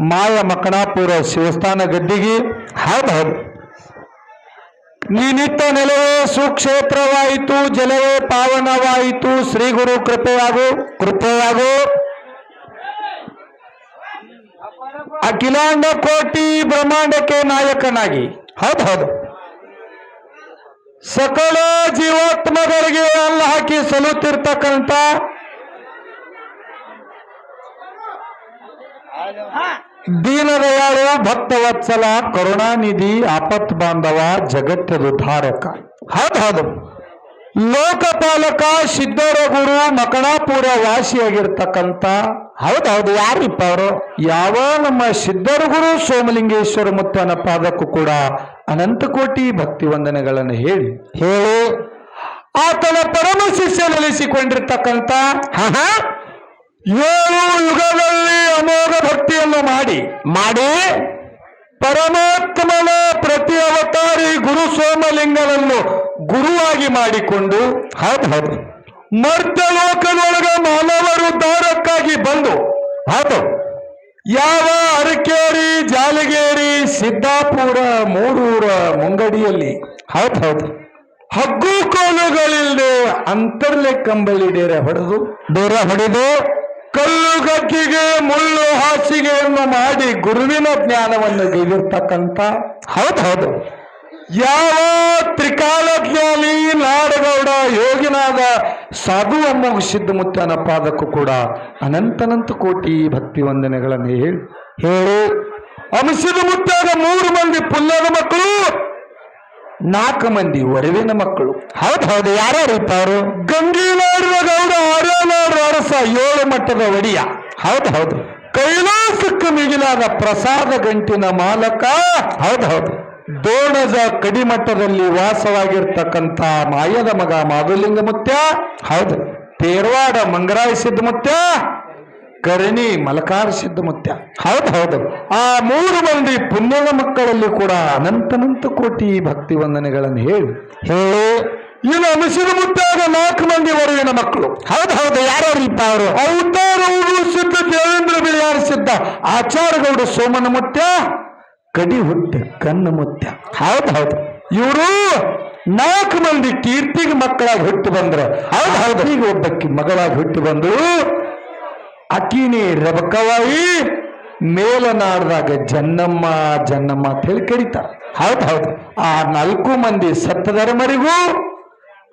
ಮಾಯ ಮಕ್ಕಣಾಪುರ ಶಿವಸ್ಥಾನ ಗದ್ದಿಗೆ ಹೌದು ಹೌದು. ನೀನಿತ್ತ ನೆಲವೇ ಸುಕ್ಷೇತ್ರವಾಯಿತು, ಜಲವೇ ಪಾವನವಾಯಿತು, ಶ್ರೀ ಗುರು ಕೃಪೆಯಾಗು ಕೃಪೆಯಾಗು. ಅಖಿಲಾಂಡ ಕೋಟಿ ಬ್ರಹ್ಮಾಂಡಕ್ಕೆ ನಾಯಕನಾಗಿ, ಹೌದು ಹೌದು. ಸಕಲ ಜೀವಾತ್ಮಗಳಿಗೆ ಅಲ್ಲ ಹಾಕಿ ಸಲುತ್ತಿರ್ತಕ್ಕಂಥ ದೀನದಯಾಳು ಭಕ್ತವತ್ಸಲ, ಕರುಣಾನಿಧಿ, ಆಪತ್ ಬಾಂಧವ, ಜಗತ್ತದ ಧಾರಕ. ಹೌದು ಹೌದು. ಲೋಕಪಾಲಕ ಸಿದ್ದರ ಗುರು, ಮಕಣಾಪುರ ವಾಸಿಯಾಗಿರ್ತಕ್ಕಂಥ. ಹೌದು ಹೌದು. ಯಾರಿಪ್ಪ ಅವರು? ಯಾವ ನಮ್ಮ ಸಿದ್ದರ ಗುರು ಸೋಮಲಿಂಗೇಶ್ವರ ಮುತ್ತನ ಪಾದಕ್ಕೂ ಕೂಡ ಅನಂತ ಕೋಟಿ ಭಕ್ತಿ ವಂದನೆಗಳನ್ನು ಹೇಳಿ ಹೇಳಿ. ಆತನ ಪರಮ ಶಿಷ್ಯ ನೆಲೆಸಿಕೊಂಡಿರ್ತಕ್ಕಂಥ ಏಳು ಯುಗದಲ್ಲಿ ಅಮೋಘ ಭಕ್ತಿಯನ್ನು ಮಾಡಿ ಮಾಡಿ ಪರಮಾತ್ಮನ ಪ್ರತಿ ಅವತಾರಿ ಗುರು ಸೋಮಲಿಂಗನನ್ನು ಗುರುವಾಗಿ ಮಾಡಿಕೊಂಡು ಹೌದು ಹೌದು. ಮರ್ತ್ಯ ಲೋಕದೊಳಗ ಮಾನವರು ದಾರಕ್ಕಾಗಿ ಬಂದು ಹೌದು. ಯಾವ ಅರಕೇರಿ ಜಾಲಗೇರಿ ಸಿದ್ದಾಪುರ ಮೂರೂರ ಮುಂಗಡಿಯಲ್ಲಿ ಹೌದು ಹೌದು. ಹಗ್ಗು ಕೋಲುಗಳಿಲ್ಲದೆ ಅಂತರ್ಲೆ ಕಂಬಳಿ ಡೇರೆ ಹೊಡೆದು ಡೇರೆ ಹೊಡೆದು ಕಲ್ಲು ಗಕ್ಕಿಗೆ ಮುಳ್ಳು ಹಾಸಿಗೆಯನ್ನು ಮಾಡಿ ಗುರುವಿನ ಜ್ಞಾನವನ್ನು ಗೈದಿರ್ತಕ್ಕಂಥ ಹೌದು ಹೌದು. ಯಾವ ತ್ರಿಕಾಲ ಜ್ಞಾನಿ ನಾಡಗೌಡ ಯೋಗಿನಾದ ಸಾಧು ಅಮ್ಮಗ ಸಿದ್ಧಮುತ್ತನ ಪಾದಕ್ಕೂ ಕೂಡ ಅನಂತನಂತ ಕೋಟಿ ಭಕ್ತಿ ವಂದನೆಗಳನ್ನು ಹೇಳಿ ಹೇಳಿ. ಅಂಶದ ಮುತ್ತಾದ ಮೂರು ಮಂದಿ ಪುಲ್ಲದ ಮಕ್ಕಳು. ನಾಲ್ಕು ಮಂದಿ ಒರವಿನ ಮಕ್ಕಳು. ಹೌದು ಹೌದು ಯಾರ್ಯಾರಪ್ಪ ಅವರು ಗಂಗೀನಾಡಿನ ಗೌಡ ಆರ್ಯನಾಡು ಅರಸ ಏಳು ಮಟ್ಟದ ಒಡಿಯ. ಹೌದು ಹೌದು. ಕೈಲಾಸಕ್ಕೆ ಮಿಗಿಲಾದ ಪ್ರಸಾದ ಗಂಟಿನ ಮಾಲಕ. ಹೌದು ಹೌದು. ದೋಣದ ಕಡಿಮಟ್ಟದಲ್ಲಿ ವಾಸವಾಗಿರ್ತಕ್ಕಂಥ ಮಾಯದ ಮಗ ಮಾಧುಲಿಂಗ ಮುತ್ಯ ಹೌದು. ತೇರ್ವಾಡ ಮಂಗರಾಯಿಸಿದ ಮುತ್ಯ. ಕರಣಿ ಮಲಕಾರ ಸಿದ್ಧಮುತ್ಯ ಹೌದು ಹೌದು. ಆ ಮೂರು ಮಂದಿ ಪುಣ್ಯದ ಮಕ್ಕಳಲ್ಲಿ ಕೂಡ ಅನಂತನಂತ ಕೋಟಿ ಭಕ್ತಿ ವಂದನೆಗಳನ್ನು ಹೇಳಿ. ಹೇಳಿ. ಇನ್ನು ಅನುಸಿದ ಮುತ್ತಾದ ನಾಲ್ಕು ಮಂದಿ ವರುವಿನ ಮಕ್ಕಳು. ಹೌದು ಹೌದು ಯಾರ್ಯಾರಿಪ್ಪ ಅವರು? ಅವತಾರ ಸಿದ್ಧ ದೇವೇಂದ್ರ ಬಿಳಿಯಾರ ಸಿದ್ಧ. ಆಚಾರಗೌಡ ಸೋಮನ ಮುತ್ಯ ಕಡಿ ಹುಟ್ಟ ಕಣ್ಣು ಮುತ್ಯ. ಹೌದು ಹೌದು. ಇವರು ನಾಲ್ಕು ಮಂದಿ ಕೀರ್ತಿಗೆ ಮಕ್ಕಳಾಗಿ ಹುಟ್ಟು ಬಂದ್ರೆ. ಹೌದು ಹೌದು. ಈಗ ಒಬ್ಬಕ್ಕಿ ಮಗಳಾಗಿ ಹುಟ್ಟು ಬಂದ್ರು. ಅಕಿನಿ ರಬಕವಾಯಿ ಮೇಲನಾಡ್ದಾಗ ಜನ್ನಮ್ಮ ಜನ್ನಮ್ಮ ಅಂತ ಹೇಳಿ ಕರೀತಾರೆ. ಹೌದು ಹೌದು. ಆ ನಾಲ್ಕು ಮಂದಿ ಸತ್ತಧರ್ಮರಿಗೂ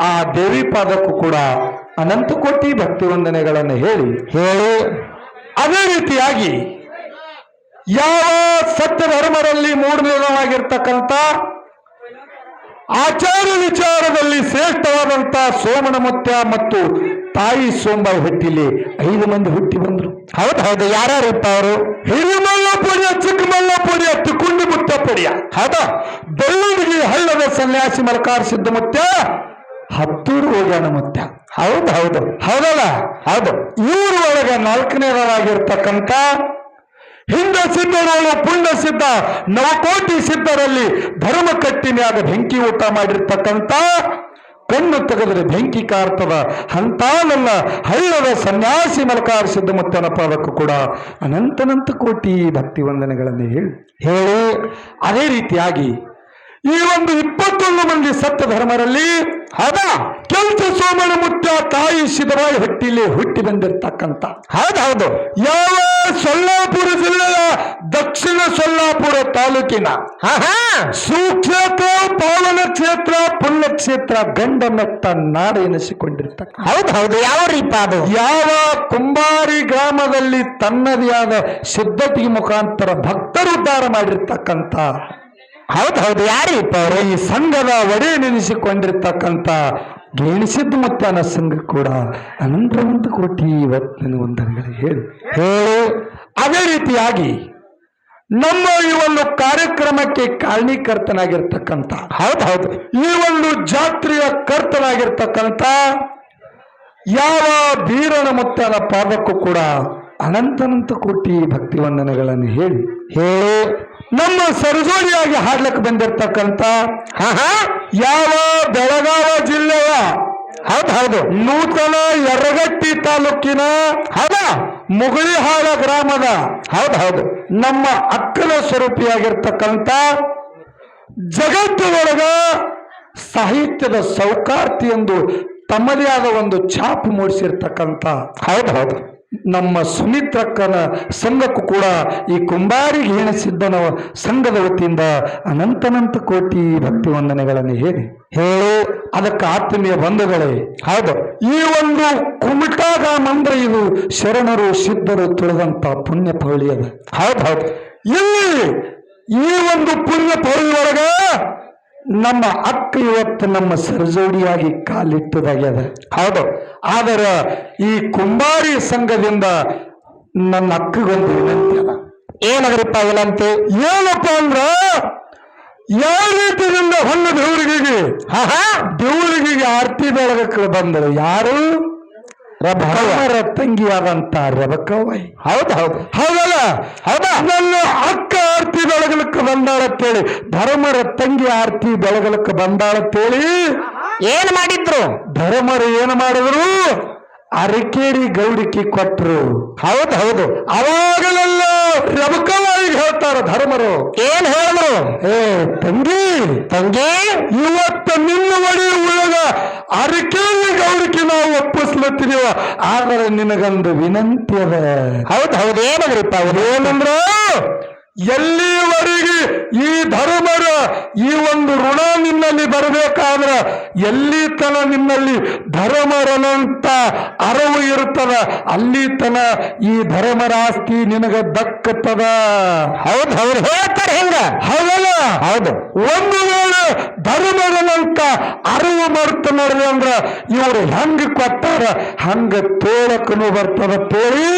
ಆ ದೇವಿ ಪಾದಕ್ಕೂ ಕೂಡ ಅನಂತ ಕೋಟಿ ಭಕ್ತಿ ವಂದನೆಗಳನ್ನು ಹೇಳಿ ಹೇಳಿ. ಅದೇ ರೀತಿಯಾಗಿ ಯಾವ ಸತ್ಯ ಧರ್ಮರಲ್ಲಿ ಮೂಢನಿರ್ಣವಾಗಿರ್ತಕ್ಕಂಥ ಆಚಾರ ವಿಚಾರದಲ್ಲಿ ಶ್ರೇಷ್ಠವಾದಂತಹ ಸೋಮನ ಮುತ್ಯ ಮತ್ತು ತಾಯಿ ಸೋಂಬಾಯಿ ಹುಟ್ಟಿಲಿ ಐದು ಮಂದಿ ಹುಟ್ಟಿ ಬಂದ್ರು. ಹೌದು ಹೌದು. ಯಾರ್ಯಾರಪ್ಪ ಅವರು ಹಿರಿಮಲ್ಲ ಪುಡಿಯ ಚಿಕ್ಕಮಲ್ಲ ಪುಡಿಯ ತಿಕ್ಕುಂಡಿ ಮುತ್ಯ ಪುಡಿಯ ಹೌದಾ. ಬೆಳ್ಳೂರಿಗೆ ಹಳ್ಳದ ಸನ್ಯಾಸಿ ಮಲಕಾರ ಸಿದ್ಧ ಮುತ್ಯ ಹತ್ತೂರು ಹೋಗ್ಯಾನ ಮುತ್ಯ ಹೌದು ಹೌದು. ಹೌದಲ್ಲ? ಹೌದು. ಇವ್ರ ಒಳಗೆ ನಾಲ್ಕನೇದಾಗಿರ್ತಕ್ಕಂಥ ಹಿಂದ ಸಿದ್ಧರೋಳು ಪುಣ್ಯ ಸಿದ್ಧ ನವಕೋಟಿ ಸಿದ್ಧರಲ್ಲಿ ಧರ್ಮ ಕಟ್ಟಿನ ಬೆಂಕಿ ಊಟ ಮಾಡಿರ್ತಕ್ಕಂಥ ಕಣ್ಣು ತೆಗೆದರೆ ಬೆಂಕಿ ಕಾರ್ತದ ಅಂತ ನನ್ನ ಹಳ್ಳದ ಸನ್ಯಾಸಿ ಮಲಕಾರ ಸಿದ್ಧಮುತ್ತನ ಪಾದಕ್ಕೂ ಕೂಡ ಅನಂತನಂತ ಕೋಟಿ ಭಕ್ತಿ ವಂದನೆಗಳನ್ನು ಹೇಳಿ. ಹೇಳಿ. ಅದೇ ರೀತಿಯಾಗಿ ಈ ಒಂದು ಇಪ್ಪತ್ತೊಂದು ಮಂದಿ ಸತ್ಯ ಧರ್ಮರಲ್ಲಿ ಹೌದ? ಕೆಂಚ ಸೋಮನ ಮುತ್ತ ತಾಯಿ ಸಿದ್ದರಾಯ ಹೊಟ್ಟಿಲಿ ಹುಟ್ಟಿ ಬಂದಿರ್ತಕ್ಕಂಥ. ಹೌದೌದು. ಯಾವ ಸೊಲ್ಲಾಪುರ ಜಿಲ್ಲೆಯ ದಕ್ಷಿಣ ಸೊಲ್ಲಾಪುರ ತಾಲೂಕಿನ ಸುಕ್ಷೇತ್ರ ಪಾವನ ಕ್ಷೇತ್ರ ಪುಣ್ಯ ಕ್ಷೇತ್ರ ಗಂಡ ಮೆತ್ತ ನಾಡು ಎನಿಸಿಕೊಂಡಿರ್ತಕ್ಕ. ಹೌದು ಹೌದು. ಯಾವ ರೀಪ ಅದು? ಯಾವ ಕುಂಬಾರಿ ಗ್ರಾಮದಲ್ಲಿ ತನ್ನದೇ ಆದ ಸಿದ್ಧತೆಗೆ ಮುಖಾಂತರ ಭಕ್ತರು ಉದ್ಧಾರ ಮಾಡಿರ್ತಕ್ಕಂಥ ಹೌದು ಹೌದು. ಯಾರು ಅವರು ಈ ಸಂಘದ ಒಡೆ ನೆನೆಸಿಕೊಂಡಿರ್ತಕ್ಕಂಥ ಗೇಣಿಸಿದ್ದು ಅನ್ನ ಸಂಘ ಕೂಡ ಅನಂತವಂತ ಕೋಟಿ ಇವತ್ತಿನ ಒಂದರ ಹೇಳಿ. ಹೇಳಿ. ಅದೇ ರೀತಿಯಾಗಿ ನಮ್ಮ ಈ ಒಂದು ಕಾರ್ಯಕ್ರಮಕ್ಕೆ ಕಾರಣೀಕರ್ತನಾಗಿರ್ತಕ್ಕಂಥ ಹೌದು ಹೌದು. ಈ ಒಂದು ಜಾತ್ರೆಯ ಕರ್ತನಾಗಿರ್ತಕ್ಕಂಥ ಯಾವ ಬೀರನ ಮುತ್ತನ ಪಾದಕ್ಕೂ ಕೂಡ ಅನಂತನಂತ ಕೋಟಿ ಭಕ್ತಿ ವಂದನೆಗಳನ್ನು ಹೇಳಿ ಹೇಳಿ. ನಮ್ಮ ಸರಜೋಡಿಯಾಗಿ ಹಾಡ್ಲಿಕ್ಕೆ ಬಂದಿರ್ತಕ್ಕಂಥ ಯಾವ ಬೆಳಗಾವ ಜಿಲ್ಲೆಯ ಹೌದು ಹೌದು. ನೂತನ ಯರಗಟ್ಟಿ ತಾಲೂಕಿನ ಹೌದ. ಮುಗುಳಿಹಾಳ ಗ್ರಾಮದ ಹೌದು ಹೌದು. ನಮ್ಮ ಅಕ್ಕನ ಸ್ವರೂಪಿಯಾಗಿರ್ತಕ್ಕಂಥ ಜಗತ್ತಿನೊಳಗ ಸಾಹಿತ್ಯದ ಸೌಕಾರ್ತಿ ಎಂದು ತಮ್ಮದೇ ಆದ ಒಂದು ಛಾಪು ಮೂಡಿಸಿರ್ತಕ್ಕಂಥ ಹೌದು ಹೌದು. ನಮ್ಮ ಸುಮಿತ್ರಕ್ಕನ ಸಂಘಕ್ಕೂ ಕೂಡ ಈ ಕುಂಬಾರಿಗೆ ಎಣಿಸಿದ್ದನ ಸಂಘದ ವತಿಯಿಂದ ಅನಂತನಂತ ಕೋಟಿ ಭಕ್ತಿ ವಂದನೆಗಳನ್ನು ಹೇಳಿ. ಹೇಳು. ಅದಕ್ಕೆ ಆತ್ಮೀಯ ಬಂಧುಗಳೇ ಹೌದು. ಈ ಒಂದು ಕುಮಟಾಗ ಮಂದ್ರ ಇದು ಶರಣರು ಸಿದ್ಧರು ತುಳಿದಂತ ಪುಣ್ಯ ಪೌಳಿ ಅದ. ಹೌದು ಹೌದು. ಇಲ್ಲಿ ಈ ಒಂದು ಪುಣ್ಯ ಪೌಳಿ ಒಳಗ ನಮ್ಮ ಅಕ್ಕ ಇವತ್ತು ನಮ್ಮ ಸರ್ಜೋಡಿಯಾಗಿ ಕಾಲಿಟ್ಟದಾಗ್ಯದ. ಹೌದು. ಆದರೆ ಈ ಕುಂಬಾರಿ ಸಂಘದಿಂದ ನನ್ನ ಅಕ್ಕಗೊಂದು ವಿನಂತಿ ಅದ. ಏನದ್ರಪ್ಪ ವಿನಂತಿ? ಏನಪ್ಪ ಅಂದ್ರ ಯಾವ ರೀತಿಯಿಂದ ಹೊನ್ನ ದೇವರಿಗೆ ದೇವರಿಗೆ ಆರ್ತಿ ಬೆಳಗಕ್ಕೆ ಬಂದರು ಯಾರು? ರಭರ ತಂಗಿಯಾದಂತ ರಬಕವೈ ಹೌದು ಹೌದು. ಹೌದಲ್ಲ? ಹೌದಾ? ನನ್ನ ಅಕ್ಕ ಆರ್ತಿ ಬೆಳಗಲಕ್ಕೆ ಬಂದಾಳತ್ತೇಳಿ ಧರ್ಮರ ತಂಗಿ ಆರ್ತಿ ಬೆಳಗಲಕ್ಕೆ ಬಂದಾಳತ್ತೇಳಿ ಏನ್ ಮಾಡಿದ್ರು? ಧರ್ಮರು ಏನು ಮಾಡಿದ್ರು? ಅರಕೇರಿ ಗೌಡಿಕೆ ಕೊಟ್ರು. ಹೌದು ಹೌದು. ಅವಾಗಲೆಲ್ಲ ರಮಕವಾಗಿ ಹೇಳ್ತಾರ ಧರ್ಮರು. ಏನ್ ಹೇಳಿದ್ರು? ಏ ತಂಗಿ. ತಂಗಿ? ಇವತ್ತು ನಿನ್ನ ಒಡಿ ಉಳಗ ಅರಕೇರಿ ಗೌಡಿಕೆ ನಾವು ಒಪ್ಪಿಸ್ಲತ್ತೀವ ಆದರೆ ನಿನಗೊಂದು ವಿನಂತಿ ಅದ. ಹೌದು ಹೌದು. ಏನದ್ರಿಪ್ಪ ಅವ್ರು? ಏನಂದ್ರ? ಎಲ್ಲಿವರೆಗೆ ಈ ಧರ್ಮರ ಈ ಒಂದು ಋಣ ನಿನ್ನಲ್ಲಿ ಬರಬೇಕಾದ್ರೆ ಎಲ್ಲಿ ತನ ನಿನ್ನಲ್ಲಿ ಧರ್ಮರನಂತ ಅರವು ಇರುತ್ತದ ಅಲ್ಲಿ ತನ ಈ ಧರ್ಮರಾಸ್ತಿ ನಿನಗ ದಕ್ಕತ್ತದ. ಹೌದು ಅವ್ರು ಹೇಳ್ತಾರೆ ಹೆಂಗ. ಹೌದಲ್ಲ? ಹೌದು. ಒಂದು ವೇಳೆ ಧರ್ಮರನಂತ ಅರಿವು ಮರ್ತ ನೋಡ್ರಿ ಅಂದ್ರ ಇವರು ಹೆಂಗ ಕೊಟ್ಟಾರ ಹಂಗ ತೋಳಕನು ಬರ್ತದ ತೋಳಿ.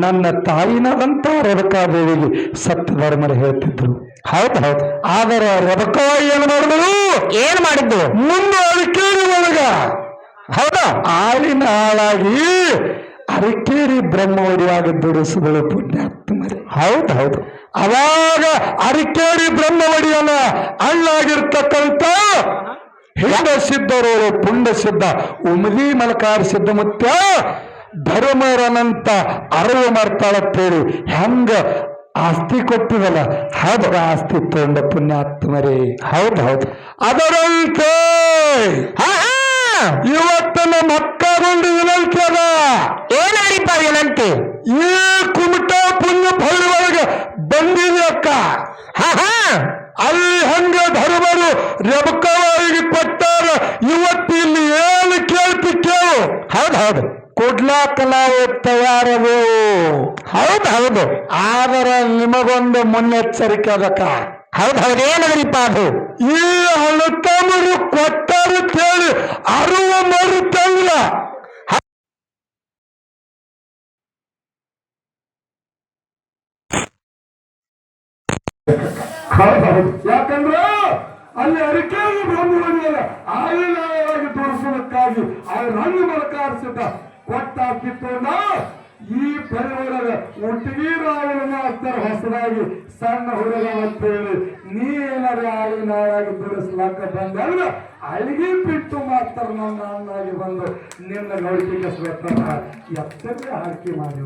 ನನ್ನ ತಾಯಿನದಂತ ರೇವಕಾದೇವಿಗೆ ಸತ್ಯ ಧರ್ಮರು ಹೇಳ್ತಿದ್ರು ಹೌದು ಹೌದು. ಆದರೆ ರೆಬಕಾ ಏನು ಮಾಡಿದ್ರು ಏನ್ ಮಾಡಿದ್ದು? ಮುಂದೆ ಅರಿಕೇರಿ ಒಳಗ. ಹೌದಾ? ಆಳಿನ ಆಳಾಗಿ ಅರಿಕೇರಿ ಬ್ರಹ್ಮವಡಿಯಾಗಿ ದುಡಿಸಿದಳು ಪುಣ್ಯಾತ್ಮರಿ. ಹೌದು ಹೌದು. ಅವಾಗ ಅರಿಕೇರಿ ಬ್ರಹ್ಮವಡಿಯನ್ನ ಅಳ್ಳಾಗಿರ್ತಕ್ಕಂಥ ಹಿಂದ ಸಿದ್ಧರು ಪುಂಡ ಸಿದ್ಧ ಉಮದಿ ಮಲಕಾರ ಸಿದ್ಧ ಮುತ್ಯ ಧರ್ಮರನಂತ ಅರಿವು ಮಾಡ್ತಾಳತ್ತೇಳಿ. ಹೆಂಗ ಆಸ್ತಿ ಕೊಟ್ಟಿದಲ್ಲ ಹೌದು ಆಸ್ತಿ ತಗೊಂಡ ಪುಣ್ಯಾತ್ಮರೇ. ಹೌದು ಹೌದು. ಅದರಂತೆ ಇವತ್ತು ನಮ್ಮ ಅಕ್ಕಗೊಂಡು ವಿನಂತಿ ಅದ. ಏನಾಡಿಪ್ಪ ವಿನಂತಿ ಈ ಕುಮಟ ಪುಣ್ಯ ಫಲಗಳಿಗೆ ಬಂದಿದೆ ಅಕ್ಕ. ಅಲ್ಲಿ ಹಂಗ ಧರ್ಮರು ರೆಬಕವಾಗಿ ಕೊಟ್ಟಾರ ಇವತ್ತು ಇಲ್ಲಿ ಏನು ಕೇಳ್ತಿ ಕೇಳು. ಹೌದ್ ಹೌದು. ಕೊಡ್ಲಾಕ ನಾವು ತಯಾರವು ಹೌದ್ ಹೌದು. ಆದರೆ ನಿಮಗೊಂದು ಮುನ್ನೆಚ್ಚರಿಕೆ ಅದಕ್ಕ. ಹೌದ್ ಹೌದು. ಏನದ್ರಿಪ್ಪ ಅದು? ಈ ಅಣ್ಣತಮ್ಮರು ಕೊಟ್ಟರು ಕೇಳಿ ಅರುವ ಮರುತ್ತಲ್ಲ ಯಾಕಂದ್ರ ಅಲ್ಲಿ ಅರಿಕೆ ಬ್ರಹ್ಮವನಿಯಲ್ಲ ಆಲಿಲಾಯವಾಗಿ ತೋರಿಸೋದಕ್ಕಾಗಿ ಅವರು ಹಣ್ಣು ಮೂಲಕ ಕಿತ್ತೋಣ ಈ ಪರಿವಾರದ ಒಟ್ಟಿಗೆ ರಾವಣ ಮಾಡ್ತಾರೆ ಹೊಸದಾಗಿ ಸಣ್ಣ ಹುಡುಗ ಅಂತೇಳಿ ನೀ ಏನಾರ ಆಳಿನಾಳಾಗಿ ಬಿಡಿಸ್ಲಾಕ ಬಂದಾಗ ಅಳಿಗೆ ಬಿಟ್ಟು ಮಾತ್ರ ನನ್ನ ಅಣ್ಣಾಗಿ ಬಂದು ನಿನ್ನ ನೋಡಿಕೆಸ್ಬೇಕಂತ ಎತ್ತಲ್ಲಿ ಆಯ್ಕೆ ಮಾಡಿ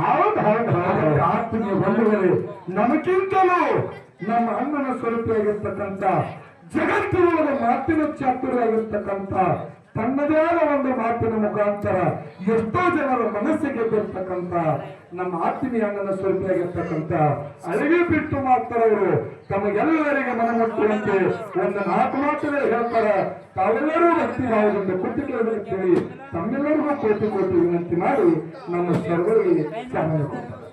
ಹೌದು ಹೌದು ಹೌದು. ಆತ್ಮೀಯ ಬಂಧುಗಳೇ ನಮಗಿಂತಲೂ ನಮ್ಮ ಅಣ್ಣನ ಸ್ವರೂಪಿಯಾಗಿರ್ತಕ್ಕಂಥ ಜಗತ್ತಿನ ಮಾತಿನ ಚಾತುರ್ಯಾಗಿರ್ತಕ್ಕಂಥ ತನ್ನದೇ ಆದ ಒಂದು ಮಾತಿನ ಮುಖಾಂತರ ಎಷ್ಟೋ ಜನರ ಮನಸ್ಸಿಗೆ ಬರ್ತಕ್ಕಂಥ, ನಮ್ಮ ಆತ್ಮೀಯ ಅಣ್ಣನ ಸ್ವರೂಪಿಯಾಗಿರ್ತಕ್ಕಂಥ ಅಳಿಗೆ ಬಿಟ್ಟು ಮಾಡ್ತಾರವರು ತಮಗೆಲ್ಲರಿಗೆ ಮನಮುಟ್ಟುವಂತೆ ಒಂದು ನಾಲ್ಕು ಮಾತನೇ ಹೇಳ್ತಾರ. ತಾವೆಲ್ಲರೂ ಭಕ್ತಿ ಭಾವದಿಂದ ಕುಟ್ಟಿಗೆ ಕೇಳಿ, ತಮ್ಮೆಲ್ಲರಿಗೂ ಕೋಟಿ ಕೋಟಿ ವಿನಂತಿ ಮಾಡಿ ನಮ್ಮ ಸರ್ವರಿಗೆ ಚಾಲನೆ ಕೊಡ್ತಾರೆ.